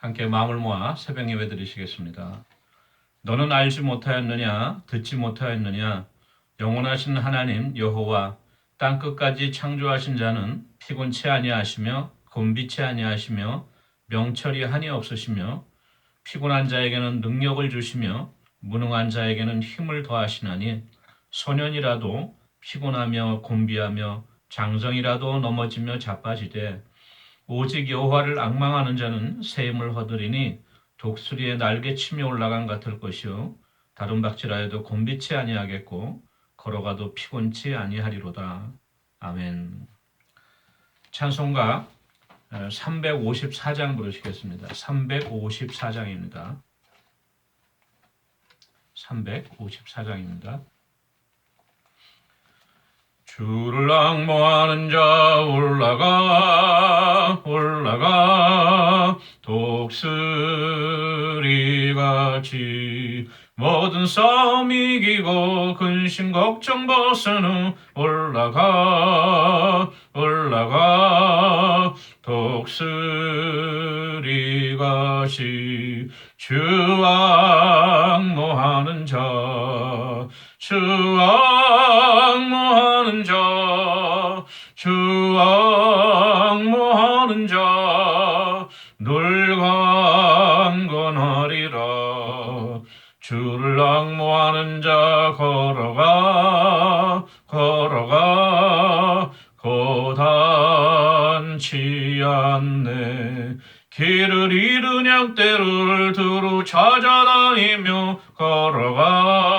함께 마음을 모아 새벽 예배 드리시겠습니다. 너는 알지 못하였느냐 듣지 못하였느냐 영원하신 하나님 여호와 땅 끝까지 창조하신 자는 피곤치 아니하시며 곤비치 아니하시며 명철이 한이 없으시며 피곤한 자에게는 능력을 주시며 무능한 자에게는 힘을 더하시나니 소년이라도 피곤하며 곤비하며 장성이라도 넘어지며 자빠지되 오직 여호와를 악망하는 자는 새 힘을 허들이니 독수리의 날개 치며 올라간 같을 것이요. 다른 박질하여도 곤비치 아니하겠고 걸어가도 피곤치 아니하리로다. 아멘. 찬송가 354장 부르시겠습니다. 354장입니다. 354장입니다 주를 악모하는 자 올라가 올라가. 독수리같이 모든 싸움 이기고 근심 걱정 벗은 후 올라가 올라가. 독수리같이 주 악모하는 자 주 악 모하는 자, 주 악모하는 자, 늘 강건하리라. 주를 악모하는 자 걸어가, 걸어가, 고단치 않네. 길을 잃은 양떼를 두루 찾아다니며 걸어가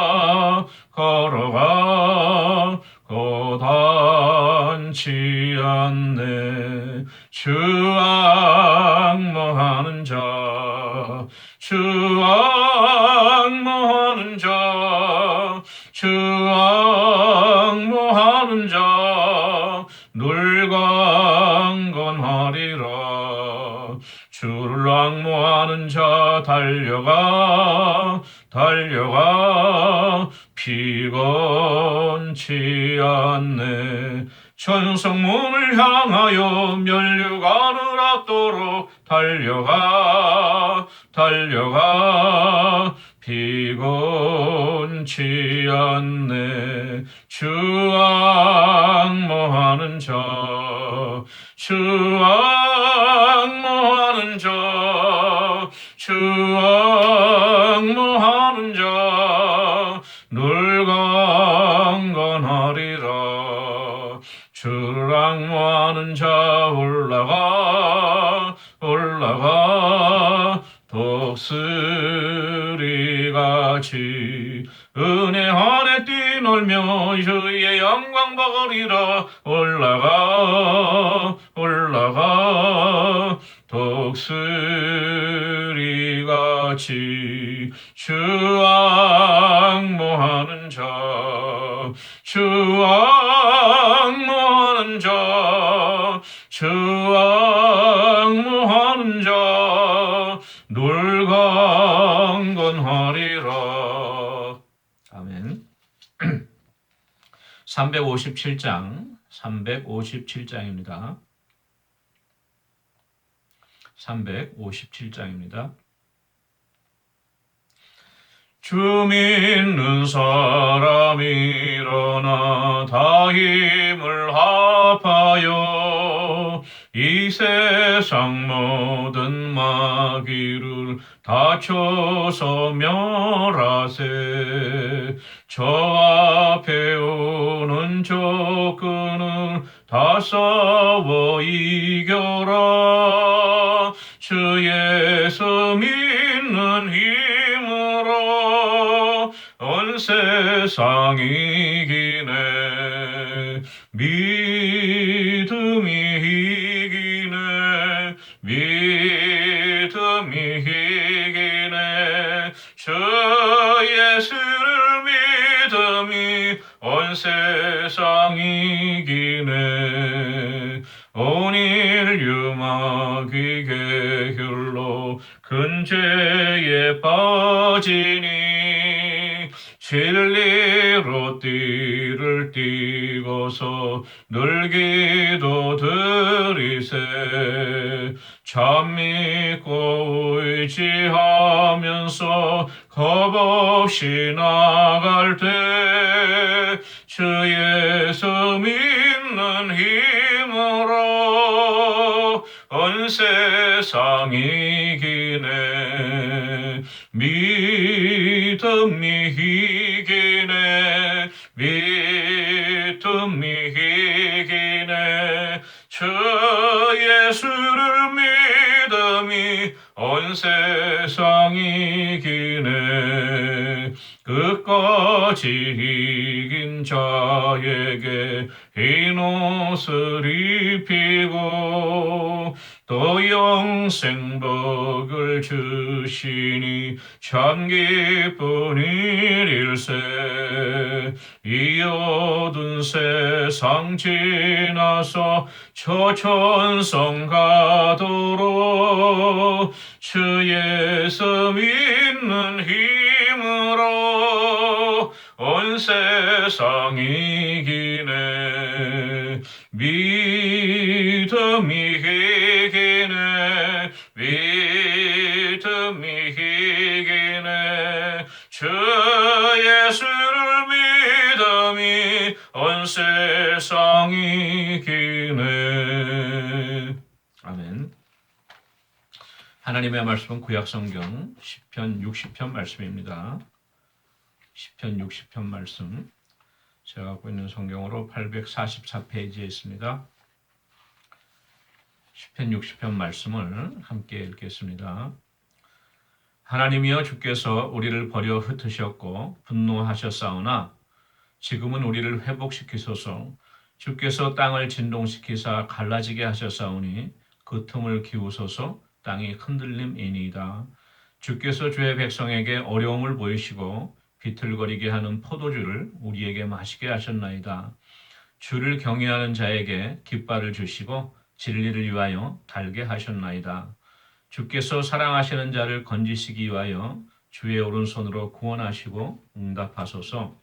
고단치 않네. 주 악모하는 자주 악모하는 자주 악모하는 자늘 강건하리라. 주를 악모하는 자 달려가 달려가 피 곤치 않네. 천성문을 향하여 면류관을 앞도로 달려가 달려가. 피곤치 않네. 주 악모하는 자 주 악모하는 자 주 악모 자 올라가 올라가. 독수리같이 은혜 안에 뛰놀며 주의 영광 버리라 올라가 올라가. 독수리같이 주 악모하는 자 주 악 357장 357장입니다 357장입니다. 주 믿는 사람이 일어나 다 힘을 합하여 이 세상 모든 마귀를 다쳐서 멸하세 저 앞에 오는 적군을 다 싸워 이겨라. 주 예수 믿는 힘으로 온 세상 이기네. 믿음이 이기네. 믿음이 이기네. 주온 세상 이기네. 온 인류 마귀 계율로 큰 죄에 빠지니. 진리로 띠를 띠고서 늘 기도 드리세. 참 믿고 의지하면서 겁없이 나갈 때 주 예수 믿는 힘으로 온 세상 이기네. 믿음이 이기네. 믿음이 이기네. 주 예수를 믿 음이 온 세상 이 기네. 끝까지 이긴 자에게 흰 옷을 입히고 또 영생복을 주시니 참 기쁜 일일세. 이 어두운 세상 지나서 저 천성 가도록 주 예수 믿는 힘으로 온 세상 이기네. 믿음이 이기네. 믿음이 이기네. 주 예수를 믿음이 온 세상 이기네. 아멘. 하나님의 말씀은 구약성경 10편 60편 말씀입니다 10편 60편 말씀 제가 갖고 있는 성경으로 844페이지에 있습니다. 10편 60편 말씀을 함께 읽겠습니다. 하나님이여 주께서 우리를 버려 흩으셨고 분노하셨사오나 지금은 우리를 회복시키소서 주께서 땅을 진동시키사 갈라지게 하셨사오니 그 틈을 기우소서 땅이 흔들림이니이다. 주께서 주의 백성에게 어려움을 보이시고 비틀거리게 하는 포도주를 우리에게 마시게 하셨나이다. 주를 경외하는 자에게 깃발을 주시고 진리를 위하여 달게 하셨나이다. 주께서 사랑하시는 자를 건지시기 위하여 주의 오른손으로 구원하시고 응답하소서.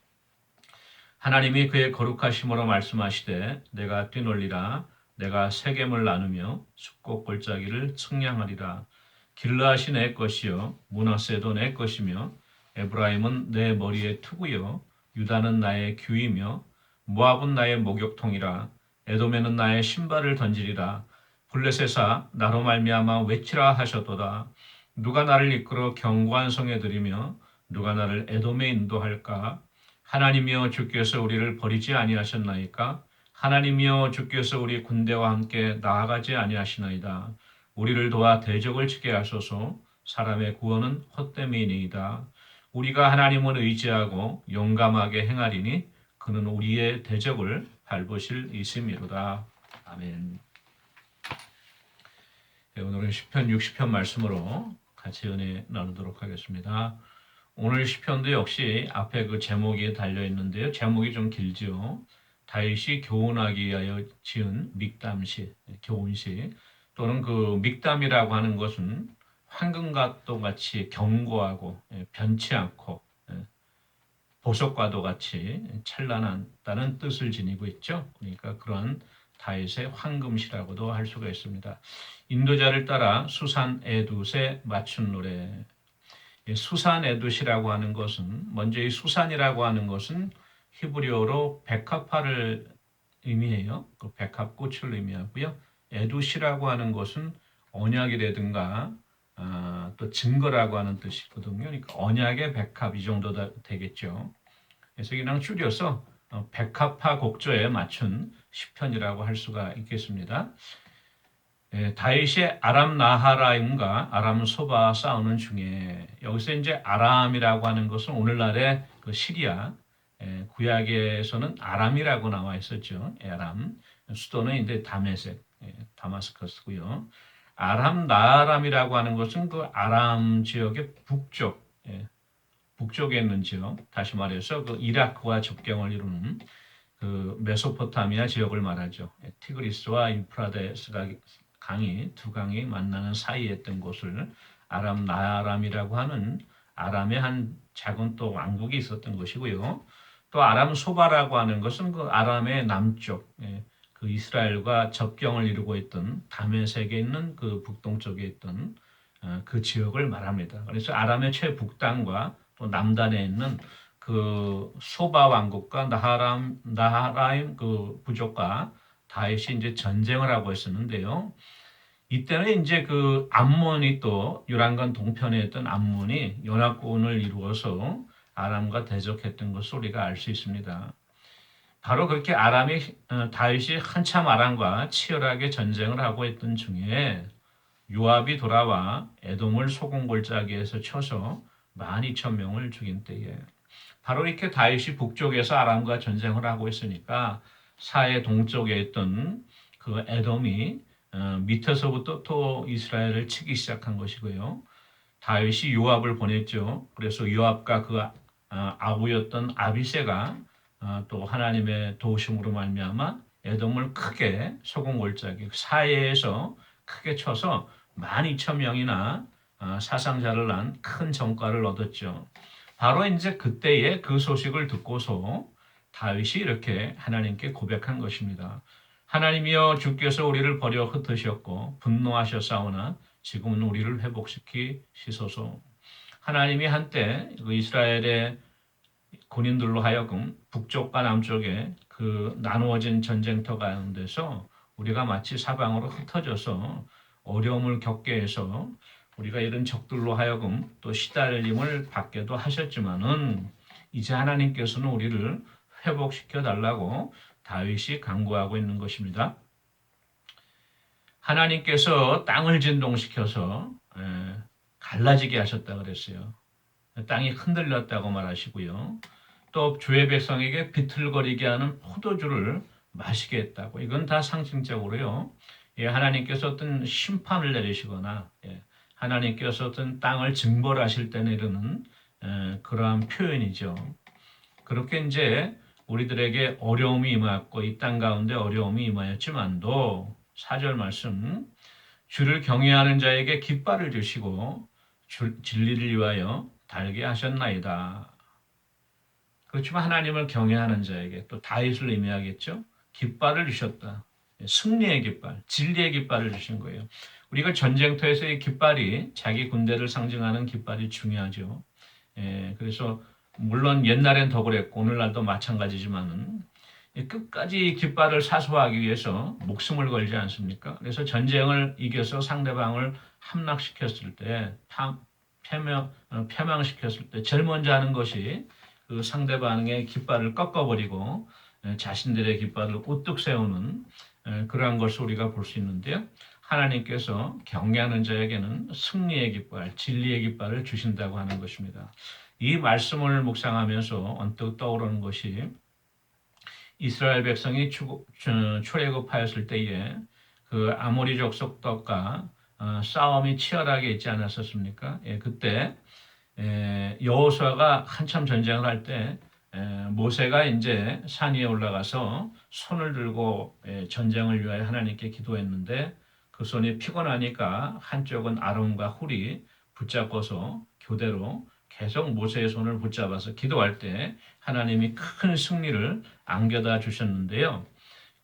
하나님이 그의 거룩하심으로 말씀하시되 내가 뛰놀리라 내가 세겜을 나누며 숫곡 골짜기를 측량하리라. 길라시 내 것이요 문하세도 내 것이며 에브라임은 내 머리에 투구요 유다는 나의 규이며 모압은 나의 목욕통이라 에돔에는 나의 신발을 던지리라. 블레셋아 나로 말미암아 외치라 하셨도다. 누가 나를 이끌어 견고한 성에 들이며 누가 나를 에돔에 인도할까? 하나님이여 주께서 우리를 버리지 아니하셨나이까? 하나님이여 주께서 우리 군대와 함께 나아가지 아니하시나이다. 우리를 도와 대적을 치게 하소서. 사람의 구원은 헛됨이니이다 우리가 하나님을 의지하고 용감하게 행하리니 그는 우리의 대적을 밟으실 이심이로다. 아멘. 네, 오늘은 10편 60편 말씀으로 같이 은혜 나누도록 하겠습니다. 오늘 10편도 역시 앞에 그 제목이 달려 있는데요. 제목이 좀 길죠. 다윗이 교훈하기 위하여 지은 믹담시, 교훈시 또는 그 믹담이라고 하는 것은 황금과도 같이 견고하고 예, 변치 않고 예, 보석과도 같이 찬란하다는 뜻을 지니고 있죠. 그러니까 그런 다윗의 황금시라고도 할 수가 있습니다. 인도자를 따라 수산 에두세 맞춘 노래. 수산 에두시라고 하는 것은 먼저 이 수산이라고 하는 것은 히브리어로 백합화를 의미해요. 그 백합꽃을 의미하고요. 에두시라고 하는 것은 언약이라든가 아, 또 증거라고 하는 뜻이거든요. 그러니까 언약의 백합 이 정도 되겠죠. 그래서 그냥 줄여서 어, 백합화 곡조에 맞춘 시편이라고 할 수가 있겠습니다. 예, 다윗이 아람 나하라임과 아람 소바 싸우는 중에 여기서 이제 아람이라고 하는 것은 오늘날의 그 시리아 예, 구약에서는 아람이라고 나와 있었죠. 아람 수도는 이제 다메섹 예, 다마스커스고요. 아람 나아람이라고 하는 것은 그 아람 지역의 북쪽 예, 북쪽에 있는 지역 다시 말해서 그 이라크와 접경을 이루는 그 메소포타미아 지역을 말하죠. 예, 티그리스와 인프라데스가 강이 두 강이 만나는 사이에 있던 곳을 아람 나아람이라고 하는 아람의 한 작은 또 왕국이 있었던 것이고요. 또 아람 소바라고 하는 것은 그 아람의 남쪽 예, 그 이스라엘과 접경을 이루고 있던 다메섹에 있는 그 북동쪽에 있던 어, 그 지역을 말합니다. 그래서 아람의 최북단과 또 남단에 있는 그 소바 왕국과 나하람 나하라임 그 부족과 다윗이 이제 전쟁을 하고 있었는데요. 이때는 이제 그 암몬이 또 요란강 동편에 있던 암몬이 연합군을 이루어서 아람과 대적했던 것을 우리가 알 수 있습니다. 바로 그렇게 아람이 어, 다윗이 한참 아람과 치열하게 전쟁을 하고 있던 중에 요압이 돌아와 에돔을 소금 골짜기에서 쳐서 12,000명을 죽인 때에 바로 이렇게 다윗이 북쪽에서 아람과 전쟁을 하고 있으니까 사해 동쪽에 있던 그 에돔이 어, 밑에서부터 또 이스라엘을 치기 시작한 것이고요. 다윗이 요압을 보냈죠. 그래서 요압과 그 아- 아우였던 아비세가 어, 또 하나님의 도우심으로 말미암아 에돔을 크게 소금 골짜기 사해에서 크게 쳐서 12,000명이나 어, 사상자를 난큰 성과를 얻었죠. 바로 이제 그때에 그 소식을 듣고서 다윗이 이렇게 하나님께 고백한 것입니다. 하나님이여 주께서 우리를 버려 흩으셨고 분노하셨사오나 지금은 우리를 회복시키시소서. 하나님이 한때 그 이스라엘의 군인들로 하여금 북쪽과 남쪽에 그 나누어진 전쟁터 가운데서 우리가 마치 사방으로 흩어져서 어려움을 겪게 해서 우리가 이런 적들로 하여금 또 시달림을 받게도 하셨지만은 이제 하나님께서는 우리를 회복시켜 달라고 다윗이 강구하고 있는 것입니다. 하나님께서 땅을 진동시켜서 에, 갈라지게 하셨다 그랬어요. 땅이 흔들렸다고 말하시고요. 또 주의 백성에게 비틀거리게 하는 포도주를 마시게 했다고. 이건 다 상징적으로요. 예, 하나님께서 어떤 심판을 내리시거나 예, 하나님께서 어떤 땅을 증벌하실 때 내리는 에, 그러한 표현이죠. 그렇게 이제 우리들에게 어려움이 임하였고 이 땅 가운데 어려움이 임하였지만도 사절 말씀 주를 경외하는 자에게 깃발을 주시고 주- 진리를 위하여 달게 하셨나이다. 그렇지만 하나님을 경외하는 자에게 또 다윗을 의미하겠죠. 깃발을 주셨다. 승리의 깃발, 진리의 깃발을 주신 거예요. 우리가 전쟁터에서 이 깃발이 자기 군대를 상징하는 깃발이 중요하죠. 예, 그래서 물론 옛날엔 더 그랬고 오늘날도 마찬가지지만은 이 끝까지 이 깃발을 사수하기 위해서 목숨을 걸지 않습니까? 그래서 전쟁을 이겨서 상대방을 함락시켰을 때, 파- 패명, 어, 패망시켰을 때 제일 먼저 하는 것이 그 상대방의 깃발을 꺾어버리고 에, 자신들의 깃발을 우뚝 세우는 에, 그러한 것을 우리가 볼 수 있는데요. 하나님께서 경외하는 자에게는 승리의 깃발, 진리의 깃발을 주신다고 하는 것입니다. 이 말씀을 묵상하면서 언뜻 떠오르는 것이 이스라엘 백성이 출애굽하였을 때에 그 아모리족 속덕과 어, 싸움이 치열하게 있지 않았었습니까? 예, 그때 에, 여호수아가 한참 전쟁을 할때 모세가 이제 산 위에 올라가서 손을 들고 에, 전쟁을 위하여 하나님께 기도했는데 그 손이 피곤하니까 한쪽은 아론과 훌이 붙잡고서 교대로 계속 모세의 손을 붙잡아서 기도할 때 하나님이 큰 승리를 안겨다 주셨는데요.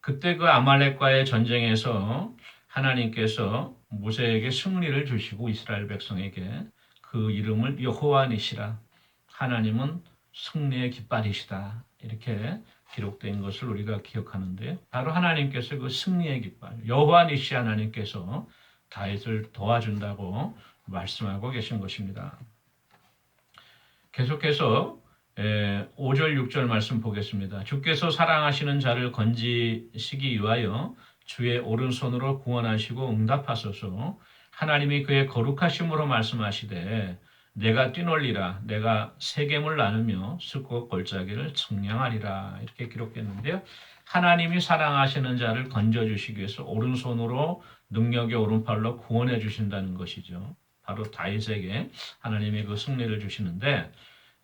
그때 그 아말렉과의 전쟁에서 하나님께서 모세에게 승리를 주시고 이스라엘 백성에게 그 이름을 여호와니시라 하나님은 승리의 깃발이시다 이렇게 기록된 것을 우리가 기억하는데 바로 하나님께서 그 승리의 깃발 여호와니시 하나님께서 다윗을 도와준다고 말씀하고 계신 것입니다. 계속해서 5절 6절 말씀 보겠습니다. 주께서 사랑하시는 자를 건지시기 위하여 주의 오른손으로 구원하시고 응답하소서 하나님이 그의 거룩하심으로 말씀하시되 내가 뛰놀리라 내가 세겜을 나누며 숲과 골짜기를 청량하리라 이렇게 기록됐는데요. 하나님이 사랑하시는 자를 건져주시기 위해서 오른손으로 능력의 오른팔로 구원해 주신다는 것이죠. 바로 다윗에게 하나님이 그 승리를 주시는데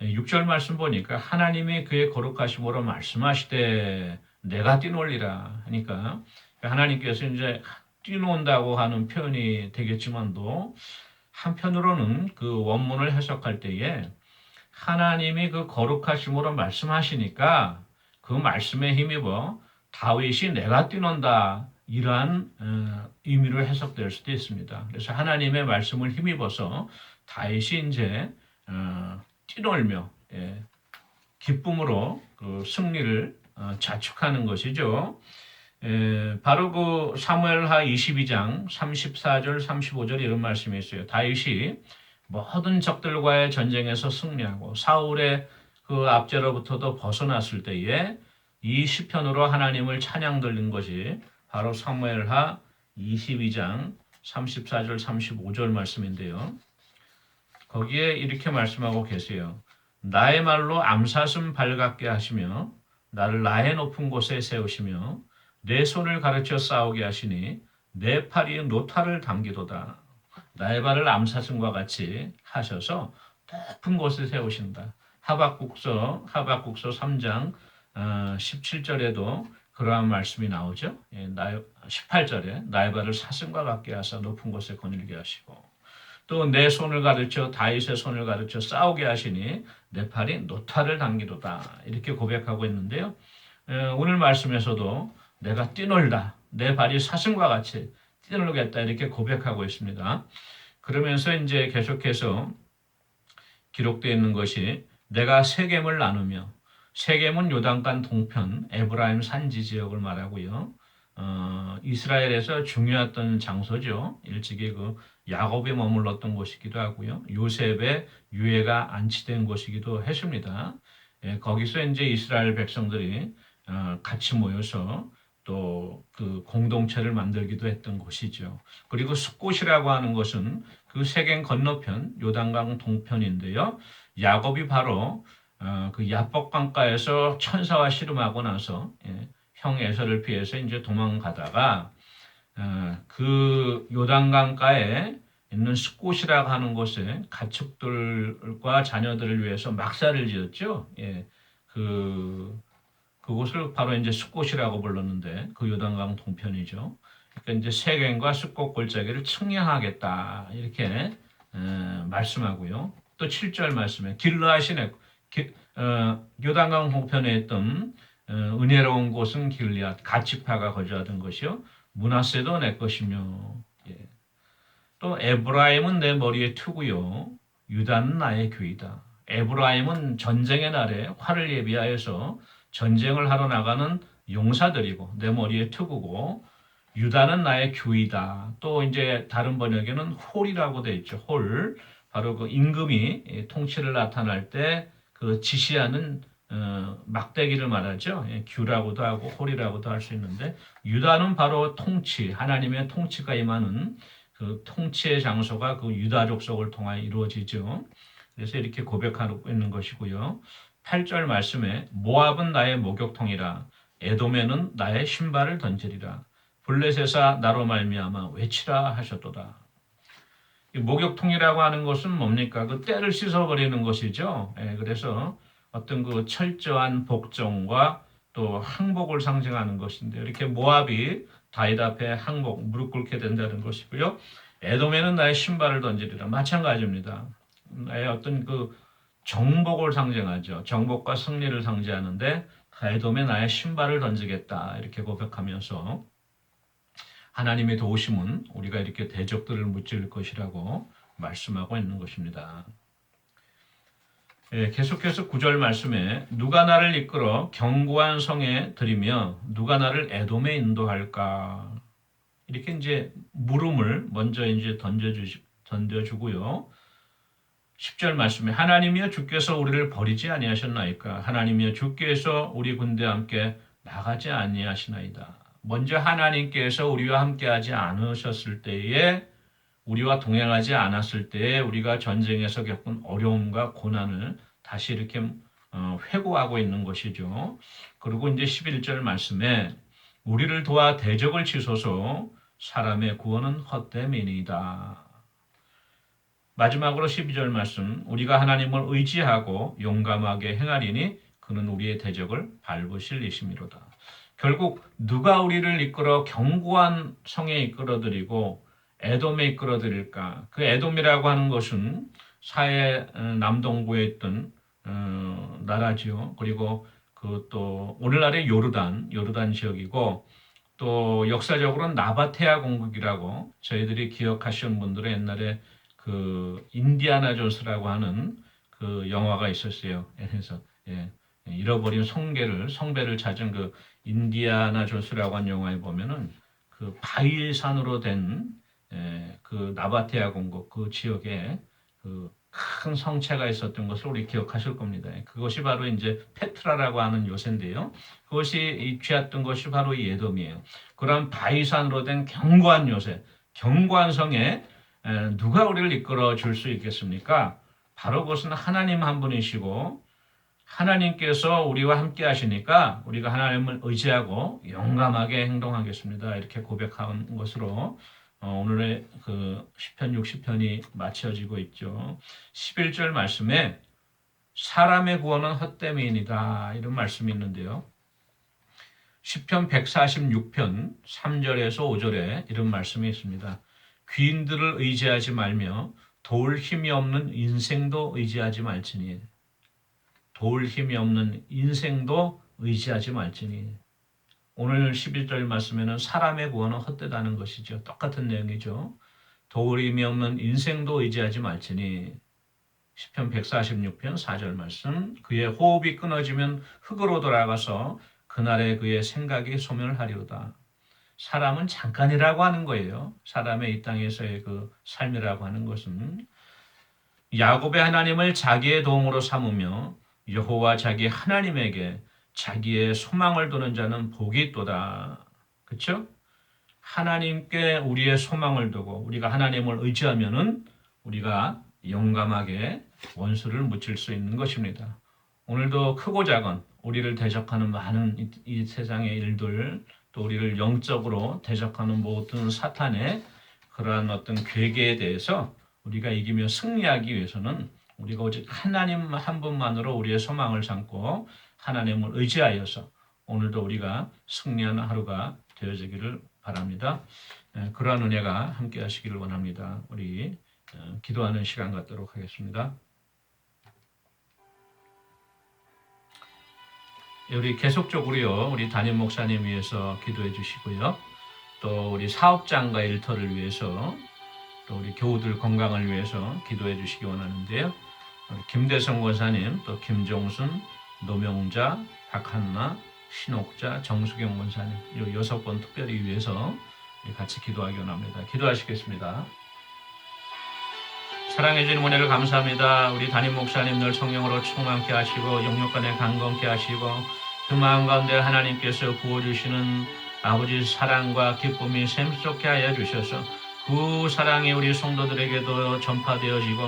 6절 말씀 보니까 하나님이 그의 거룩하심으로 말씀하시되 내가 뛰놀리라 하니까 하나님께서 이제 뛰논다고 하는 표현이 되겠지만도 한편으로는 그 원문을 해석할 때에 하나님이 그 거룩하심으로 말씀하시니까 그 말씀에 힘입어 다윗이 내가 뛰논다 이러한 어, 의미로 해석될 수도 있습니다. 그래서 하나님의 말씀을 힘입어서 다윗이 이제 어, 뛰놀며 예, 기쁨으로 그 승리를 어, 자축하는 것이죠. 에, 바로 그 사무엘하 22장 34절 35절 이런 말씀이 있어요. 다윗이 모든 적들과의 전쟁에서 승리하고 사울의 그 압제로부터도 벗어났을 때에 이 시편으로 하나님을 찬양 들린 것이 바로 사무엘하 22장 34절 35절 말씀인데요. 거기에 이렇게 말씀하고 계세요. 나의 말로 암사슴 발같게 하시며 나를 나의 높은 곳에 세우시며 내 손을 가르쳐 싸우게 하시니 내 팔이 노타를 당기도다. 나의 발을 암사슴과 같이 하셔서 높은 곳에 세우신다. 하박국서 하박국서 3장 어, 17절에도 그러한 말씀이 나오죠. 예, 나의 18절에 나의 발을 사슴과 같게 하사 높은 곳에 거닐게 하시고 또 내 손을 가르쳐 다윗의 손을 가르쳐 싸우게 하시니 내 팔이 노타를 당기도다 이렇게 고백하고 있는데요. 에, 오늘 말씀에서도 내가 뛰놀다 내 발이 사슴과 같이 뛰놀겠다 이렇게 고백하고 있습니다. 그러면서 이제 계속해서 기록되어 있는 것이 내가 세겜을 나누며 세겜은 요단간 동편 에브라임 산지 지역을 말하고요. 어, 이스라엘에서 중요했던 장소죠. 일찍이 그 야곱이 머물렀던 곳이기도 하고요. 요셉의 유해가 안치된 곳이기도 했습니다. 예, 거기서 이제 이스라엘 백성들이 어, 같이 모여서 또 그 공동체를 만들기도 했던 곳이죠. 그리고 숫곳이라고 하는 것은 그 세계 건너편 요단강 동편인데요. 야곱이 바로 어, 그 야복 강가에서 천사와 씨름하고 나서 예, 형 에서를 피해서 이제 도망가다가 어, 그 요단강가에 있는 숫곳이라고 하는 곳에 가축들과 자녀들을 위해서 막사를 지었죠. 예, 그 그곳을 바로 이제 숫곳이라고 불렀는데 그 요단강 동편이죠. 그러니까 이제 세겜과 숫곳 골짜기를 측량하겠다 이렇게 에, 말씀하고요. 또 7절 말씀에 길르하시네 어, 요단강 동편에 있던 어, 은혜로운 곳은 길리앗 가치파가 거주하던 것이요 문하세도 내 것이며 예. 또 에브라임은 내 머리에 투고요 유다는 나의 귀이다. 에브라임은 전쟁의 날에 활을 예비하여서 전쟁을 하러 나가는 용사들이고 내 머리에 투구고 유다는 나의 규이다. 또 이제 다른 번역에는 홀이라고 되어 있죠. 홀. 바로 그 임금이 통치를 나타날 때 그 지시하는 어, 막대기를 말하죠. 예, 규라고도 하고 홀이라고도 할 수 있는데 유다는 바로 통치, 하나님의 통치가 임하는 그 통치의 장소가 그 유다 족속을 통하여 이루어지죠. 그래서 이렇게 고백하고 있는 것이고요. 8절 말씀에 모압은 나의 목욕통이라 에돔에는 나의 신발을 던지리라 블레셋아 나로 말미암아 외치라 하셨도다. 이 목욕통이라고 하는 것은 뭡니까? 그 때를 씻어버리는 것이죠. 예, 그래서 어떤 그 철저한 복종과 또 항복을 상징하는 것인데 이렇게 모압이 다윗 앞에 항복 무릎 꿇게 된다는 것이고요. 에돔에는 나의 신발을 던지리라 마찬가지입니다. 나의 어떤 그 정복을 상징하죠. 정복과 승리를 상징하는데 에돔에 나의 신발을 던지겠다 이렇게 고백하면서 하나님의 도우심은 우리가 이렇게 대적들을 무찔 것이라고 말씀하고 있는 것입니다. 예, 계속해서 구절 말씀에 누가 나를 이끌어 견고한 성에 들이며 누가 나를 에돔에 인도할까 이렇게 이제 물음을 먼저 이제 던져주 던져주고요. 10절 말씀에 하나님이여 주께서 우리를 버리지 아니하셨나이까 하나님이여 주께서 우리 군대와 함께 나가지 아니하시나이다. 먼저 하나님께서 우리와 함께하지 않으셨을 때에 우리와 동행하지 않았을 때에 우리가 전쟁에서 겪은 어려움과 고난을 다시 이렇게 어, 회고하고 있는 것이죠. 그리고 이제 11절 말씀에 우리를 도와 대적을 치소서 사람의 구원은 헛됨이니이다. 마지막으로 12절 말씀 우리가 하나님을 의지하고 용감하게 행하리니 그는 우리의 대적을 밟으실 이심이로다. 결국 누가 우리를 이끌어 견고한 성에 이끌어드리고 에돔에 이끌어드릴까? 그 에돔이라고 하는 것은 사해 어, 남동부에 있던 어, 나라지요. 그리고 그 또 오늘날의 요르단, 요르단 지역이고 또 역사적으로는 나바테아 공국이라고 저희들이 기억하시는 분들은 옛날에 그 인디아나 존스라고 하는 그 영화가 있었어요. 그래서 예, 잃어버린 성배를 성배를 찾은 그 인디아나 존스라고 하는 영화에 보면은 그 바위산으로 된 예, 그 나바테아 공국 그 지역에 그 큰 성체가 있었던 것을 우리 기억하실 겁니다. 그것이 바로 이제 페트라라고 하는 요새인데요. 그것이 이 취했던 것이 바로 이 에돔이에요. 그런 바위산으로 된 견고한 요새, 견고한 성에 에, 누가 우리를 이끌어 줄 수 있겠습니까? 바로 그것은 하나님 한 분이시고 하나님께서 우리와 함께 하시니까 우리가 하나님을 의지하고 용감하게 행동하겠습니다. 이렇게 고백한 것으로 어, 오늘의 그 10편 60편이 마쳐지고 있죠. 11절 말씀에 사람의 구원은 헛됨이니라 이런 말씀이 있는데요. 10편 146편 3절에서 5절에 이런 말씀이 있습니다. 귀인들을 의지하지 말며 도울 힘이 없는 인생도 의지하지 말지니 도울 힘이 없는 인생도 의지하지 말지니 오늘 11절 말씀에는 사람의 구원은 헛되다는 것이죠. 똑같은 내용이죠. 도울 힘이 없는 인생도 의지하지 말지니 10편 146편 4절 말씀 그의 호흡이 끊어지면 흙으로 돌아가서 그날에 그의 생각이 소멸하리로다. 사람은 잠깐이라고 하는 거예요. 사람의 이 땅에서의 그 삶이라고 하는 것은 야곱의 하나님을 자기의 도움으로 삼으며 여호와 자기 하나님에게 자기의 소망을 두는 자는 복이 있도다. 그렇죠? 하나님께 우리의 소망을 두고 우리가 하나님을 의지하면은 우리가 용감하게 원수를 묻힐 수 있는 것입니다. 오늘도 크고 작은 우리를 대적하는 많은 이, 이 세상의 일들 또 우리를 영적으로 대적하는 모든 사탄의 그러한 어떤 괴계에 대해서 우리가 이기며 승리하기 위해서는 우리가 오직 하나님 한 분만으로 우리의 소망을 삼고 하나님을 의지하여서 오늘도 우리가 승리하는 하루가 되어지기를 바랍니다. 에, 그러한 은혜가 함께 하시기를 원합니다. 우리 어, 기도하는 시간 갖도록 하겠습니다. 우리 계속적으로요, 우리 담임 목사님 위해서 기도해 주시고요. 또 우리 사업장과 일터를 위해서 또 우리 교우들 건강을 위해서 기도해 주시기 원하는데요. 김대성 권사님, 또 김종순, 노명자, 박한나, 신옥자, 정수경 권사님 이 여섯 번 특별히 위해서 같이 기도하기 원합니다. 기도하시겠습니다. 사랑해 주님 은혜를 감사합니다. 우리 담임 목사님 늘 성령으로 충만케 하시고 영육간에 강건케 하시고 그 마음 가운데 하나님께서 부어주시는 아버지 사랑과 기쁨이 샘솟게 하여 주셔서 그 사랑이 우리 성도들에게도 전파되어지고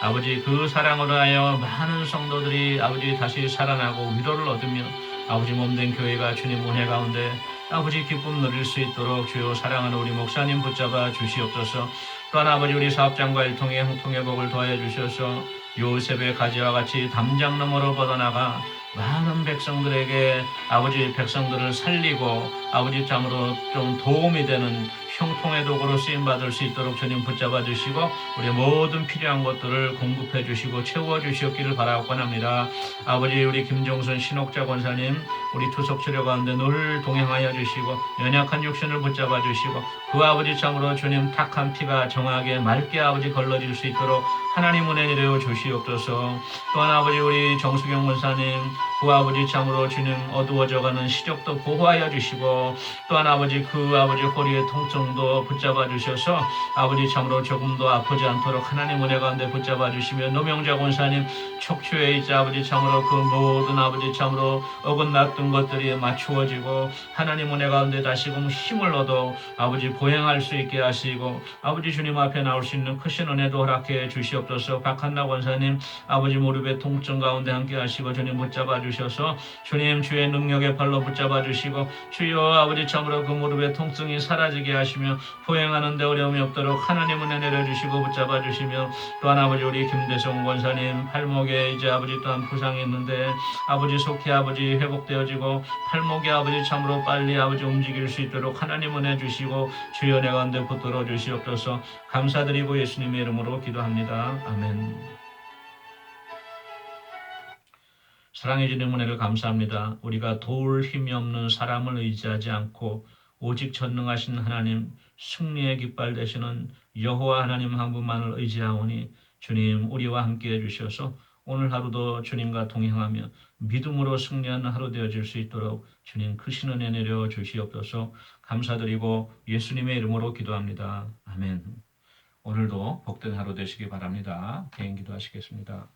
아버지 그 사랑으로 하여 많은 성도들이 아버지 다시 살아나고 위로를 얻으며 아버지 몸된 교회가 주님 은혜 가운데 아버지 기쁨 누릴 수 있도록 주여 사랑하는 우리 목사님 붙잡아 주시옵소서. 또한 아버지 우리 사업장과 일통의 형통의 복을 더하여 주셔서 요셉의 가지와 같이 담장 너머로 뻗어나가 많은 백성들에게 아버지 백성들을 살리고 아버지 참으로 좀 도움이 되는 형통의 도구로 쓰임 받을 수 있도록 주님 붙잡아 주시고 우리 모든 필요한 것들을 공급해 주시고 채워 주시옵기를 바라고 합니다. 아버지 우리 김종선 신옥자 권사님 우리 투석 치료 가운데 늘 동행하여 주시고 연약한 육신을 붙잡아 주시고 그 아버지 참으로 주님 탁한 피가 정하게 맑게 아버지 걸러질 수 있도록 하나님 은혜 내려 주시옵소서 또한 아버지 우리 정수경 권사님 그 아버지 참으로 주님 어두워져가는 시력도 보호하여 주시고 또한 아버지 그 아버지 허리의 통증 도 붙잡아 주셔서 아버지 참으로 조금도 아프지 않도록 하나님 은혜 가운데 붙잡아 주시며 노명자 권사님 척추에 있자 아버지 참으로 그 모든 아버지 참으로 어긋났던 것들이 맞추어지고 하나님 은혜 가운데 다시금 힘을 얻어 아버지 보행할 수 있게 하시고 아버지 주님 앞에 나올 수 있는 크신 은혜도 허락해 주시옵소서. 박한나 권사님 아버지 무릎의 통증 가운데 함께 하시고 주님 붙잡아 주셔서 주님 주의 능력의 발로 붙잡아 주시고 주여 아버지 참으로 그 무릎의 통증이 사라지게 하시 며 보행하는데 어려움이 없도록 하나님 은혜 내려주시고 붙잡아 주시며 또한 아버지 우리 김대성 권사님 팔목에 이제 아버지 또한 부상이 있는데 아버지 속히 아버지 회복되어지고 팔목에 아버지 참으로 빨리 아버지 움직일 수 있도록 하나님 은혜 주시고 주여 내 가운데 붙들어 주시옵소서 감사드리고 예수님의 이름으로 기도합니다. 아멘. 사랑해 주님 은혜를 감사합니다. 우리가 도울 힘이 없는 사람을 의지하지 않고 오직 전능하신 하나님 승리의 깃발 되시는 여호와 하나님 한 분만을 의지하오니 주님 우리와 함께 해 주셔서 오늘 하루도 주님과 동행하며 믿음으로 승리하는 하루 되어질 수 있도록 주님 크신 은혜 내려 주시옵소서 감사드리고 예수님의 이름으로 기도합니다. 아멘. 오늘도 복된 하루 되시기 바랍니다. 개인 기도하시겠습니다.